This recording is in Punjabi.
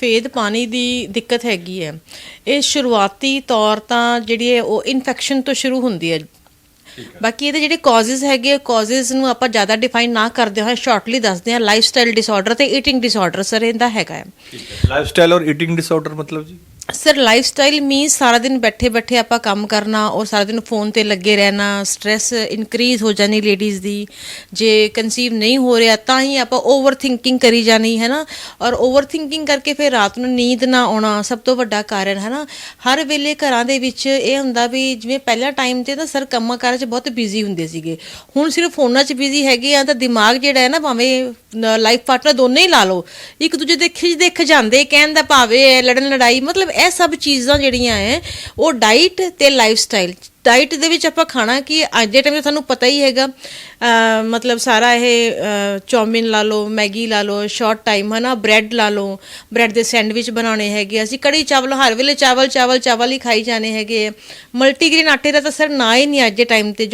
ਸਫੇਦ ਪਾਣੀ ਦੀ ਦਿੱਕਤ ਹੈਗੀ ਹੈ। ਇਹ ਸ਼ੁਰੂਆਤੀ ਤੌਰ ਤਾਂ ਜਿਹੜੀ ਹੈ ਉਹ ਇਨਫੈਕਸ਼ਨ ਤੋਂ ਸ਼ੁਰੂ ਹੁੰਦੀ ਹੈ। ਬਾਕੀ ਇਹਦੇ ਜਿਹੜੇ ਕਾਜ਼ਸ ਹੈਗੇ ਕਾਜ਼ਸ ਨੂੰ ਆਪਾਂ ਜ਼ਿਆਦਾ ਡਿਫਾਈਨ ਨਾ ਕਰਦੇ ਹੋਏ ਸ਼ਾਰਟਲੀ ਦੱਸਦੇ ਹਾਂ। ਲਾਈਫਸਟਾਈਲ ਡਿਸਆਰਡਰ ਤੇ ਈਟਿੰਗ ਡਿਸਆਰਡਰ ਸਰ ਇਹਦਾ ਹੈਗਾ ਹੈ। ਲਾਈਫਸਟਾਈਲ ਔਰ ਈਟਿੰਗ ਡਿਸਆਰਡਰ ਮਤਲਬ ਜੀ? ਸਰ ਲਾਈਫ ਸਟਾਈਲ ਮੀਨਸ ਸਾਰਾ ਦਿਨ ਬੈਠੇ ਬੈਠੇ ਆਪਾਂ ਕੰਮ ਕਰਨਾ ਔਰ ਸਾਰਾ ਦਿਨ ਫੋਨ ਤੇ ਲੱਗੇ ਰਹਿਣਾ ਸਟ्रेस ਇਨਕਰੀਜ਼ ਹੋ ਜਾਣੀ ਲੇਡੀਜ਼ ਦੀ। ਜੇ ਕਨਸੀਵ ਨਹੀਂ ਹੋ ਰਿਹਾ ਤਾਂ ਹੀ ਆਪਾਂ ਓਵਰ ਥਿੰਕਿੰਗ ਕਰੀ ਜਾਣੀ ਹੈ ਨਾ? ਔਰ ਓਵਰ ਥਿੰਕਿੰਗ ਕਰਕੇ ਫਿਰ ਰਾਤ ਨੂੰ ਨੀਂਦ ਨਾ ਆਉਣਾ ਸਭ ਤੋਂ ਵੱਡਾ ਕਾਰਨ ਹੈ ਨਾ? ਹਰ ਵੇਲੇ ਘਰਾਂ ਦੇ ਵਿੱਚ ਇਹ ਹੁੰਦਾ ਵੀ ਜਿਵੇਂ ਪਹਿਲਾ ਟਾਈਮ ਤੇ ਤਾਂ ਸਰ ਕੰਮਾਂ ਕਾਰਾਂ 'ਚ ਬਹੁਤ ਬਿਜ਼ੀ ਹੁੰਦੇ ਸੀਗੇ। ਹੁਣ ਸਿਰਫ ਫੋਨਾਂ 'ਚ ਬਿਜ਼ੀ ਹੈਗੇ ਆ ਤਾਂ ਦਿਮਾਗ ਜਿਹੜਾ ਹੈ ਨਾ ਭਾਵੇਂ ਲਾਈਫ ਪਾਰਟਨਰ ਦੋਨੇ ਹੀ ਲਾ ਲਓ। ਇੱਕ ਦੂਜੇ ਦੇ ਖਿੱਚ ਦੇਖ ਜਾਂਦੇ ਕਹਿਣ ਦਾ ਭਾਵੇਂ ਹੈ, ਲੜਨ ਲੜਾਈ ਮਤਲਬ ਇਹ ਸਭ ਚੀਜ਼ਾਂ ਜਿਹੜੀਆਂ ਹੈ ਉਹ ਡਾਈਟ ਤੇ ਲਾਈਫ ਸਟਾਈਲ ਡਾਈਟ ਦੇ ਵਿੱਚ ਆਪਾਂ ਖਾਣਾ ਕਿ ਅੱਜ ਦੇ ਟਾਈਮ ਤੇ ਤੁਹਾਨੂੰ ਪਤਾ ਹੀ ਹੈਗਾ। ਮਤਲਬ ਸਾਰਾ ਇਹ ਚੌਮਿਨ ਲਾ ਲਓ, ਮੈਗੀ ਲਾ ਲਓ ਸ਼ਾਰਟ ਟਾਈਮ ਹੈ ਨਾ ਬ੍ਰੈਡ ਲਾ ਲਓ। ਬ੍ਰੈਡ ਦੇ ਸੈਂਡਵਿਚ ਬਣਾਉਣੇ ਹੈਗੇ। ਅਸੀਂ ਕੜੀ ਚਾਵਲ ਹਰ ਵੇਲੇ ਚਾਵਲ ਚਾਵਲ ਚਾਵਲ ਹੀ ਖਾਈ ਜਾਣੇ ਹੈਗੇ ਮਲਟੀਗ੍ਰੇਨ ਆਟੇ ਦਾ ਤਾਂ ਸਰ ਨਾ ਹੀ ਨਹੀਂ ਅੱਜ ਦੇ ਟਾਈਮ ਤੇ ਜੋ